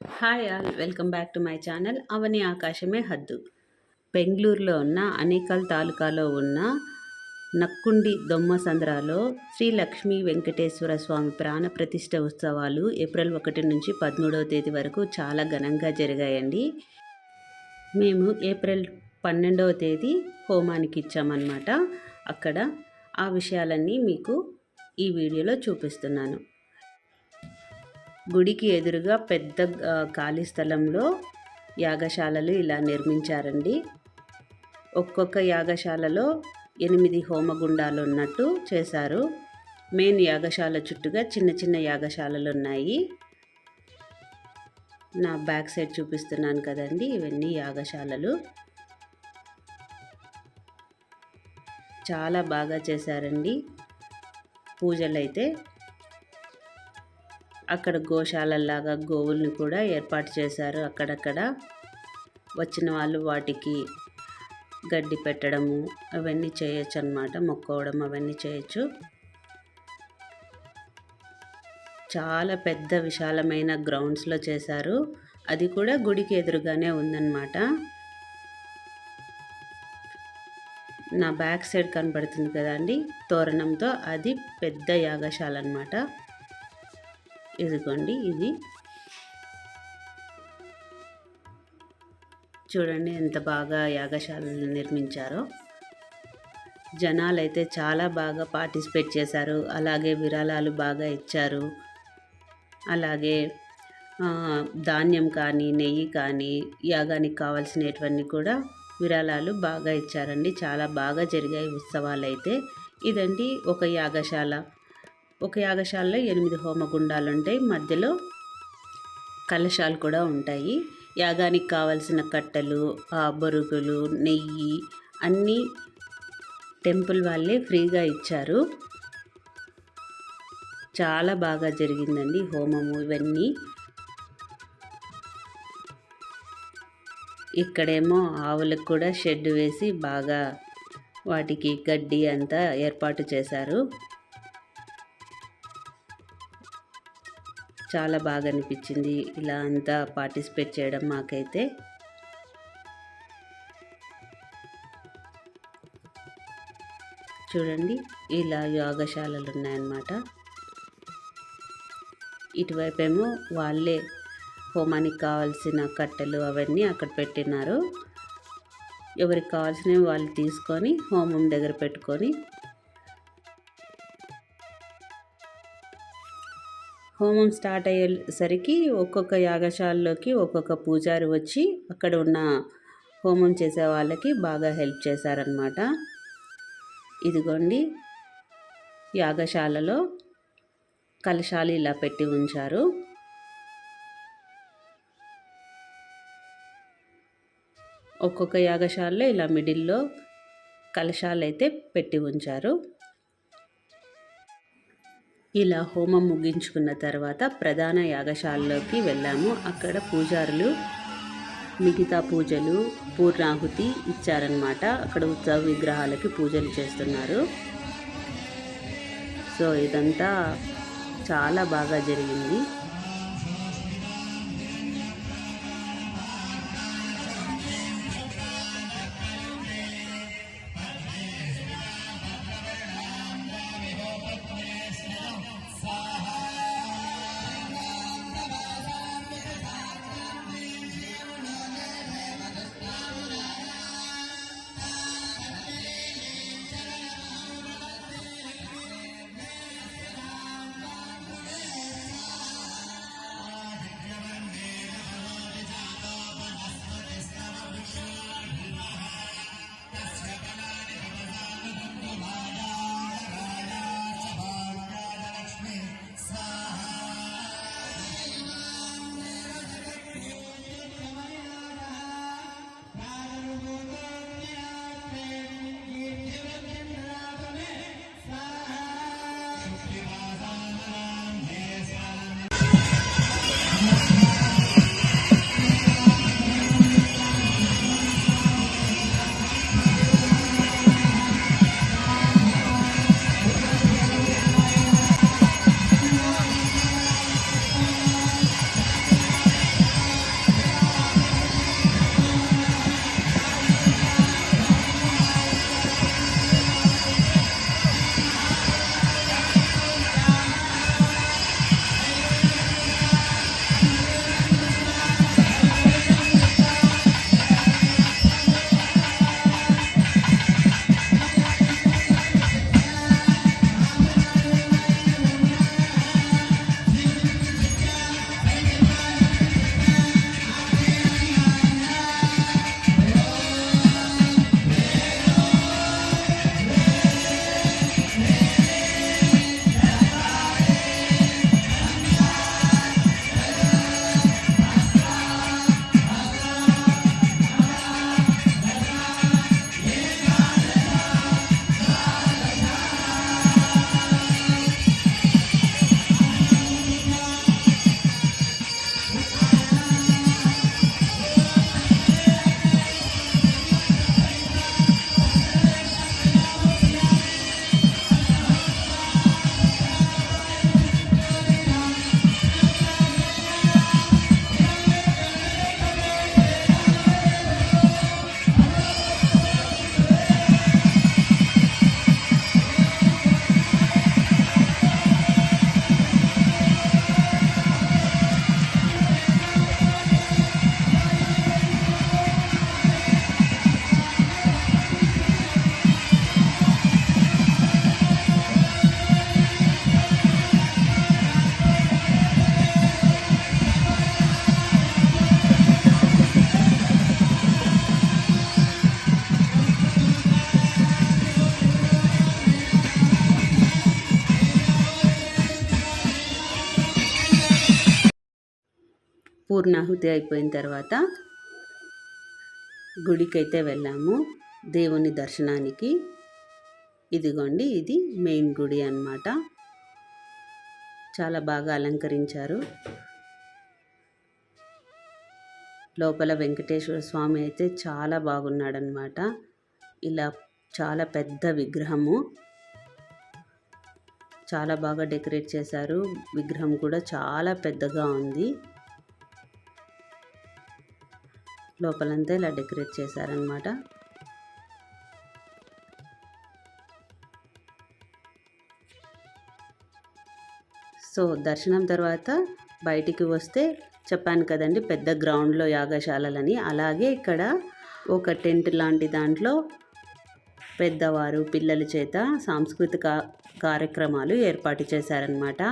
Hi all welcome back to my channel Avani Aakashame Haddu బెంగళూరులో ఉన్న అనేకల్ తాలూకాలో ఉన్న నక్కుండి దొమ్మ సంద్రాలో శ్రీ లక్ష్మీ వెంకటేశ్వర స్వామి ప్రాణ ప్రతిష్ట ఉత్సవాలు ఏప్రిల్ ఒకటి నుంచి పదమూడవ తేదీ వరకు చాలా ఘనంగా జరిగాయండి. మేము ఏప్రిల్ పన్నెండవ తేదీ హోమానికి ఇచ్చామన్నమాట. అక్కడ ఆ విషయాలన్నీ మీకు ఈ వీడియోలో చూపిస్తున్నాను. గుడికి ఎదురుగా పెద్ద ఖాళీ స్థలంలో యాగశాలలు ఇలా నిర్మించారండి. ఒక్కొక్క యాగశాలలో ఎనిమిది హోమగుండాలు ఉన్నట్టు చేశారు. మెయిన్ యాగశాల చుట్టూగా చిన్న చిన్న యాగశాలలు ఉన్నాయి. నా బ్యాక్ సైడ్ చూపిస్తున్నాను కదండి ఇవన్నీ యాగశాలలు. చాలా బాగా చేశారండి. పూజలైతే అక్కడ గోశాలలాగా గోవుల్ని కూడా ఏర్పాటు చేశారు. అక్కడక్కడ వచ్చిన వాళ్ళు వాటికి గడ్డి పెట్టడము అవన్నీ చేయొచ్చు అనమాట మొక్కోవడం అవన్నీ చేయొచ్చు. చాలా పెద్ద విశాలమైన గ్రౌండ్స్లో చేశారు. అది కూడా గుడికి ఎదురుగానే ఉందన్నమాట. నా బ్యాక్ సైడ్ కనబడుతుంది కదండి. తోరణంతో అది పెద్ద యాగశాల అనమాట ఇదిగోండి ఇది. చూడండి ఎంత బాగా యాగశాలను నిర్మించారో. జనాలు అయితే చాలా బాగా పార్టిసిపేట్ చేశారు. అలాగే విరాళాలు బాగా ఇచ్చారు. అలాగే ధాన్యం కానీ నెయ్యి కానీ యాగానికి కావాల్సినటువన్నీ కూడా విరాళాలు బాగా ఇచ్చారండి. చాలా బాగా జరిగాయి ఉత్సవాలు అయితే ఇదండి ఒక యాగశాల. ఒక యాగశాలలో ఎనిమిది హోమగుండాలు ఉంటాయి మధ్యలో కలశాలు కూడా ఉంటాయి. యాగానికి కావలసిన కట్టెలు బొరుగులు నెయ్యి అన్నీ టెంపుల్ వాళ్ళే ఫ్రీగా ఇచ్చారు. చాలా బాగా జరిగిందండి హోమము ఇవన్నీ. ఇక్కడేమో ఆవులకు కూడా షెడ్ వేసి బాగా వాటికి గడ్డి అంతా ఏర్పాటు చేశారు. చాలా బాగా అనిపించింది ఇలా అంతా పార్టిసిపేట్ చేయడం మాకైతే. చూడండి ఇలా యోగశాలలు ఉన్నాయన్నమాట ఇటువైపు ఏమో వాళ్ళే హోమానికి కావాల్సిన కట్టెలు అవన్నీ అక్కడ పెట్టినారు. ఎవరికి కావాల్సినవి వాళ్ళు తీసుకొని హోమం దగ్గర పెట్టుకొని హోమం స్టార్ట్ అయ్యేసరికి ఒక్కొక్క యాగశాలలోకి ఒక్కొక్క పూజారి వచ్చి అక్కడ ఉన్న హోమం చేసే వాళ్ళకి బాగా హెల్ప్ చేశారనమాట ఇదిగోండి యాగశాలలో కలశాలు ఇలా పెట్టి ఉంచారు. ఒక్కొక్క యాగశాలలో ఇలా మిడిల్లో కలశాలు అయితే పెట్టి ఉంచారు. ఇలా హోమం ముగించుకున్న తర్వాత ప్రధాన యాగశాలలోకి వెళ్ళాము. అక్కడ పూజారులు మిగతా పూజలు పూర్ణాహుతి ఇచ్చారనమాట అక్కడ ఉత్సవ విగ్రహాలకి పూజలు చేస్తున్నారు. సో ఇదంతా చాలా బాగా జరిగింది. పూర్ణాహుతి అయిపోయిన తర్వాత గుడికైతే వెళ్ళాము. దేవుని దర్శనానికి. ఇదిగోండి ఇది మెయిన్ గుడి అన్నమాట. చాలా బాగా అలంకరించారు. లోపల వెంకటేశ్వర స్వామి అయితే చాలా బాగున్నాడనమాట ఇలా చాలా పెద్ద విగ్రహము. చాలా బాగా డెకరేట్ చేశారు. విగ్రహం కూడా చాలా పెద్దగా ఉంది. లోపలంతా ఇలా డెకరేట్ చేశారనమాట సో దర్శనం తర్వాత బయటికి వస్తే చెప్పాను కదండి పెద్ద గ్రౌండ్లో యాగశాలలని. అలాగే ఇక్కడ ఒక టెంట్ లాంటి దాంట్లో పెద్దవారు పిల్లల చేత సాంస్కృతిక కార్యక్రమాలు ఏర్పాటు చేశారనమాట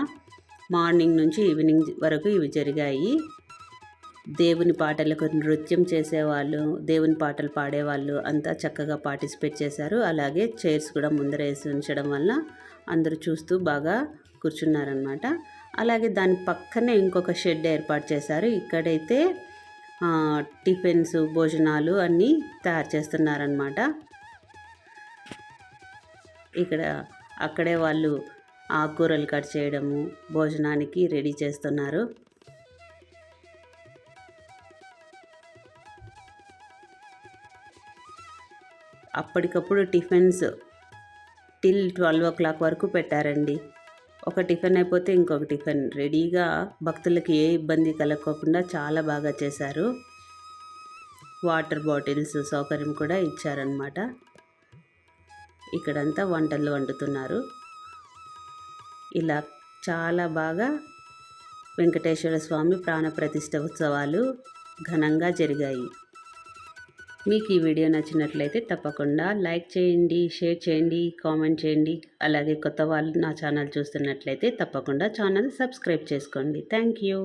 మార్నింగ్ నుంచి ఈవినింగ్ వరకు ఇవి జరిగాయి. దేవుని పాటలకు నృత్యం చేసేవాళ్ళు దేవుని పాటలు పాడేవాళ్ళు అంతా చక్కగా పార్టిసిపేట్ చేశారు. అలాగే చైర్స్ కూడా ముందర వేసి ఉంచడం వల్ల అందరూ చూస్తూ బాగా కూర్చున్నారనమాట అలాగే దాని పక్కనే ఇంకొక షెడ్ ఏర్పాటు చేశారు. ఇక్కడైతే టిఫిన్స్ భోజనాలు అన్నీ తయారు చేస్తున్నారనమాట ఇక్కడ అక్కడే వాళ్ళు ఆకుకూరలు కట్ చేయడము భోజనానికి రెడీ చేస్తున్నారు. అప్పటికప్పుడు tiffins till twelve o'clock వరకు పెట్టారండి. ఒక టిఫిన్ అయిపోతే ఇంకొక టిఫిన్. రెడీగా భక్తులకి ఏ ఇబ్బంది కలగకుండా చాలా బాగా చేశారు. వాటర్ బాటిల్స్ సౌకర్యం కూడా ఇచ్చారనమాట ఇక్కడంతా వంటలు వండుతున్నారు. ఇలా చాలా బాగా వెంకటేశ్వర స్వామి ప్రాణప్రతిష్ఠ ఉత్సవాలు ఘనంగా జరిగాయి. మీకు ఈ వీడియో నచ్చినట్లయితే తప్పకుండా లైక్ చేయండి షేర్ చేయండి కామెంట్ చేయండి. అలాగే కొత్త వాళ్ళు నా ఛానల్ చూస్తున్నట్లయితే తప్పకుండా ఛానల్ సబ్స్క్రైబ్ చేసుకోండి. Thank you.